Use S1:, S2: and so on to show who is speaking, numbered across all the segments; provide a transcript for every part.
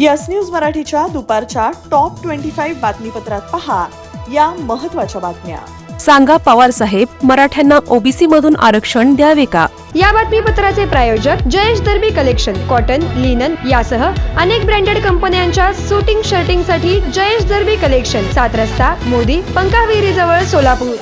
S1: Yes news मराठीच्या दुपारच्या top twenty five बातमीपत्रात पहा या महत्त्वाच्या बातम्या.
S2: सांगा पवार साहेब मराठ्यांना ओबीसी मधून आरक्षण द्यावे का?
S3: या बातमीपत्राचे प्रायोजक Jayesh Darbi collection cotton linen यासह अनेक ब्रँडेड कंपन्यांच्या सुटिंग शर्टिंगसाठी जयेश दर्बी कलेक्शन सात रस्ता मोदी पंकाविहिरी जवळ सोलापूर.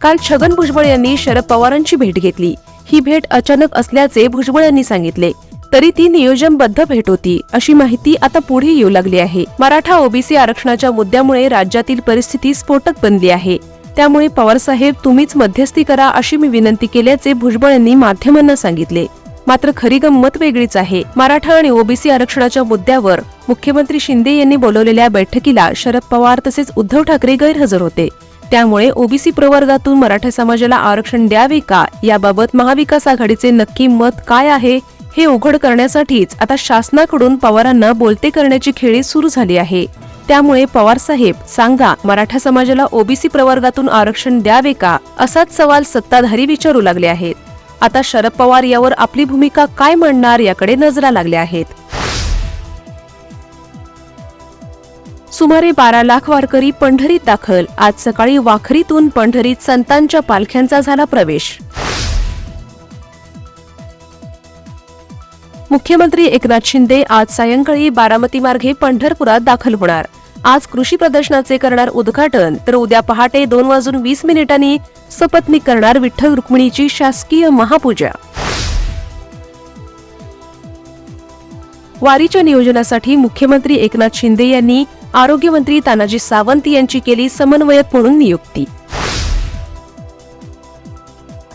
S2: काल छगन भुजबळ यांनी शरद पवारांची भेट घेतली. ही भेट अचानक असल्याचे भुजबळ यांनी सांगितले. तरी ती नियोजनबद्ध भेट होती. अशी माहिती आता पुढे येऊ लागली आहे. मराठा ओबीसी आरक्षणाच्या मुद्द्यामुळे राज्यातील परिस्थिती स्फोटक बनली आहे. त्यामुळे पवारसाहेब तुम्हीच मध्यस्थी करा अशी मी विनंती केल्याचे भुजबळ यांनी माध्यमांना सांगितले. मात्र खरी गंमत वेगळीच आहे. मराठा आणि ओबीसी आरक्षणाच्या मुद्द्यावर मुख्यमंत्री शिंदे यांनी बोलवलेल्या बैठकीला शरद पवार तसेच उद्धव ठाकरे गैरहजर होते. त्यामुळे ओबीसी प्रवर्गातून मराठा समाजाला आरक्षण द्यावे का? याबाबत महाविकास आघाडीचे नक्की मत काय आहे? हे उघड करण्यासाठीच आता शासनाकडून पवारांना बोलते करण्याची खेळी सुरू झाली आहे. त्यामुळे पवार साहेब सांगा मराठा समाजाला ओबीसी प्रवर्गातून आरक्षण द्यावे का? असाच सवाल सत्ताधारी विचारू लागले आहेत. आता शरद पवार यावर आपली भूमिका काय मांडणार याकडे नजरा लागल्या आहेत. सुमारे बारा लाख वारकरी पंढरीत दाखल. आज सकाळी वाखरीतून पंढरीत संतांच्या पालख्यांचा झाला प्रवेश. मुख्यमंत्री एकनाथ शिंदे आज सायंकाळी बारामती मार्गे पंढरपुरात दाखल होणार. आज कृषी प्रदर्शनाचे करणार उद्घाटन तर उद्या पहाटे दोन वाजून वीस मिनिटांनी सपत्नीक करणार विठ्ठल रुक्मिणीची शासकीय महापूजा. वारीच्या नियोजनासाठी मुख्यमंत्री एकनाथ शिंदे यांनी आरोग्यमंत्री तानाजी सावंत यांची केली समन्वयक म्हणून नियुक्ती.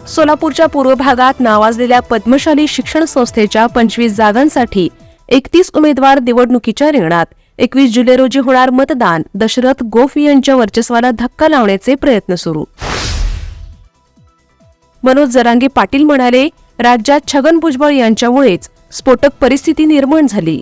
S2: सोलापूरच्या पूर्व भागात नावाजलेल्या पद्मशाली शिक्षण संस्थेच्या पंचवीस जागांसाठी एकतीस उमेदवार निवडणुकीच्या रिंगणात एकवीस जुलै रोजी होणार मतदान दशरथ गोफ यांच्या वर्चस्वाला धक्का लावण्याचे प्रयत्न सुरू. मनोज जरांगे पाटील म्हणाले राज्यात छगन भुजबळ यांच्यामुळेच स्फोटक परिस्थिती निर्माण झाली.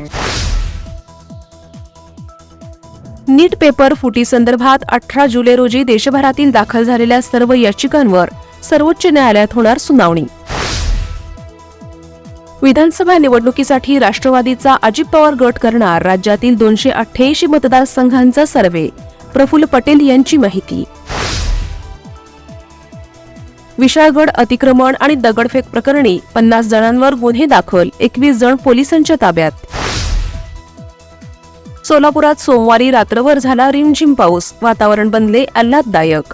S2: नीट पेपर फुटी संदर्भात अठरा जुलै रोजी देशभरातील दाखल झालेल्या सर्व याचिकांवर सर्वोच्च न्यायालयात होणार सुनावणी. विधानसभा निवडणुकीसाठी राष्ट्रवादीचा अजित पवार गट करणार राज्यातील दोनशे अठ्ठ्याऐंशी मतदारसंघांचा सर्वे. प्रफुल्ल पटेल यांची माहिती. विशाळगड अतिक्रमण आणि दगडफेक प्रकरणी पन्नास जणांवर गुन्हे दाखल एकवीस जण पोलिसांच्या ताब्यात. सोलापुरात सोमवारी रात्रभर झाला रिमझिम पाऊस. वातावरण बनले आल्हाददायक.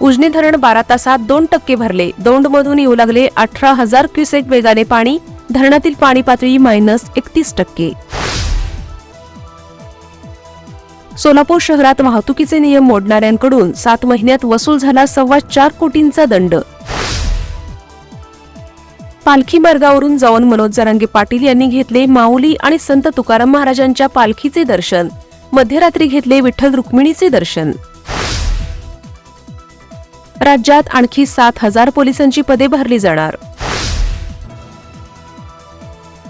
S2: उजनी धरण बारा तासात दोन टक्के भरले. दौंडमधून येऊ लागले अठरा हजार क्युसेक वेगाने पाणी. धरणातील पाणी पातळी मायनस एकतीस टक्के. सोलापूर शहरात वाहतुकीचे नियम मोडणाऱ्यांकडून सात महिन्यात वसूल झाला सव्वा चार कोटींचा दंड. पालखी मार्गावरून जाऊन मनोज जरांगे पाटील यांनी घेतले माऊली आणि संत तुकाराम महाराजांच्या पालखीचे दर्शन. मध्यरात्री घेतले विठ्ठल रुक्मिणीचे दर्शन. राज्यात आणखी सात हजार पोलिसांची पदे भरली जाणार.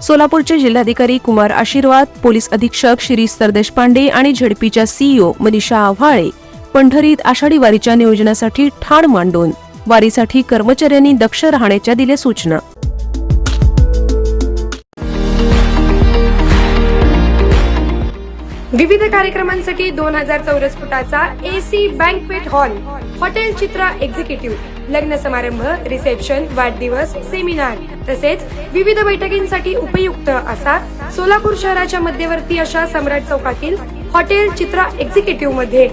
S2: सोलापूरचे जिल्हाधिकारी कुमार आशीर्वाद पोलीस अधीक्षक शिरीष सरदेशपांडे आणि झेडपीच्या सीईओ मनीषा आव्हाळे पंढरीत आषाढी वारीच्या नियोजनासाठी ठाण मांडून. वारीसाठी कर्मचाऱ्यांनी दक्ष राहण्याच्या दिल्या सूचना.
S3: विविध कार्यक्रमांसाठी दोन हजार चौरस फुटाचा AC banquet hall hotel Chitra executive लग्न समारंभ रिसेप्शन वाढदिवस सेमिनार तसेच विविध बैठकींसाठी उपयुक्त असा सोलापूर शहराच्या मध्यवर्ती अशा सम्राट चौकातील हॉटेल चित्रा एक्झिक्युटिव्हमध्ये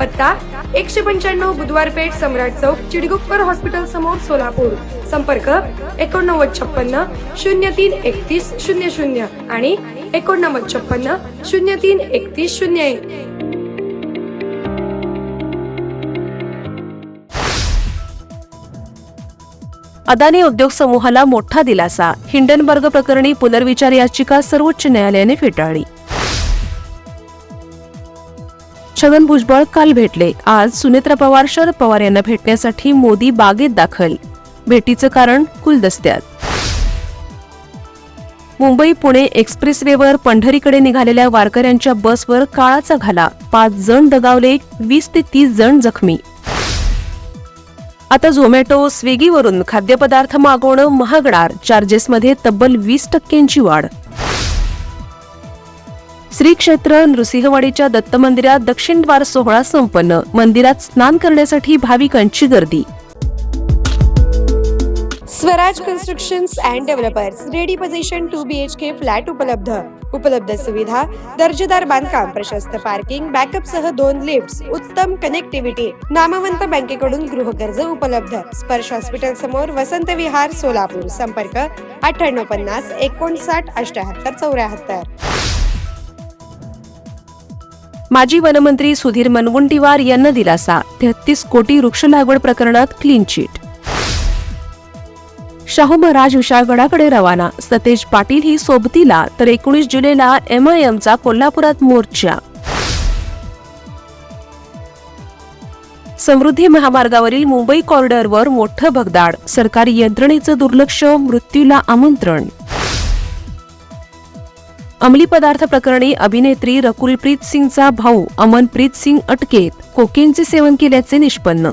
S3: पत्ता एकशे पंच्याण्णव बुधवार पेठ सम्राट चौक चिडगुप्पर हॉस्पिटल समोर सोलापूर. संपर्क एकोणनव्वद छप्पन्न शून्य तीन एकतीस शून्य शून्य आणि एकोणनव्वद छप्पन्न शून्य तीन एकतीस शून्य एक.
S2: अदानी उद्योग समूहाला मोठा दिलासा. हिंडनबर्ग प्रकरणी पुनर्विचार याचिका सर्वोच्च न्यायालयाने फेटाळली. छगन भुजबळ काल भेटले. आज सुनेत्रा पवार शरद पवार यांना भेटण्यासाठी मोदी बागेत दाखल. भेटीचं कारण गुलदस्त्यात मुंबई पुणे एक्सप्रेसवेवर पंढरीकडे निघालेल्या वारकऱ्यांच्या बसवर काळाचा घाला. पाच जण दगावले वीस ते तीस जण जखमी. आता झोमॅटो स्विगीवरून खाद्यपदार्थ मागवणं महागणार चार्जेसमध्ये तब्बल वीस टक्क्यांची वाढ. श्री क्षेत्र नृसिंहवाडीच्या दत्त मंदिरात दक्षिण द्वार सोहळा संपन्न. मंदिरात स्नान करण्यासाठी भाविकांची गर्दी.
S3: Swaraj constructions and developers ready possession two B H K flat उपलब्ध. उपलब्ध सुविधा दर्जेदार बांधकाम प्रशस्त पार्किंग बॅकअप सह दोन लिफ्ट उत्तम कनेक्टिव्हिटी नामवंत बँकेकडून गृहकर्ज उपलब्ध. स्पर्श हॉस्पिटल समोर वसंत विहार सोलापूर. संपर्क अठ्ठ्याण्णव पन्नास एकोणसाठ अठ्याहत्तर चौऱ्याहत्तर.
S2: माजी वनमंत्री सुधीर मुनगंटीवार यांना दिलासा. तेहतीस कोटी वृक्ष लागवड प्रकरणात क्लीन चिट शाहू महाराज विशाळगडाकडे रवाना. सतेज पाटील ही सोबतीला तर एकोणीस जुलैला एमआयएमचा कोल्हापुरात मोर्चा. समृद्धी महामार्गावरील मुंबई कॉरिडॉरवर मोठं भगदाड. सरकारी यंत्रणेचं दुर्लक्ष मृत्यूला आमंत्रण. अंमली पदार्थ प्रकरणी अभिनेत्री रकुलप्रीत सिंगचा भाऊ अमनप्रीत सिंग अटकेत. कोकेनचे सेवन केल्याचे निष्पन्न.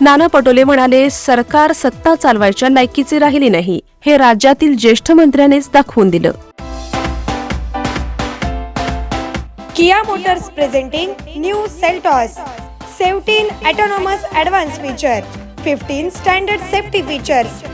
S2: नाना पटोले म्हणाले सरकार सत्ता चालवायच्या लायकीचे राहिले नाही. हे राज्यातील ज्येष्ठ मंत्र्यानेच दाखवून दिलं.
S3: Kia Motors presenting new Seltos 17 autonomous advanced feature 15 standard safety features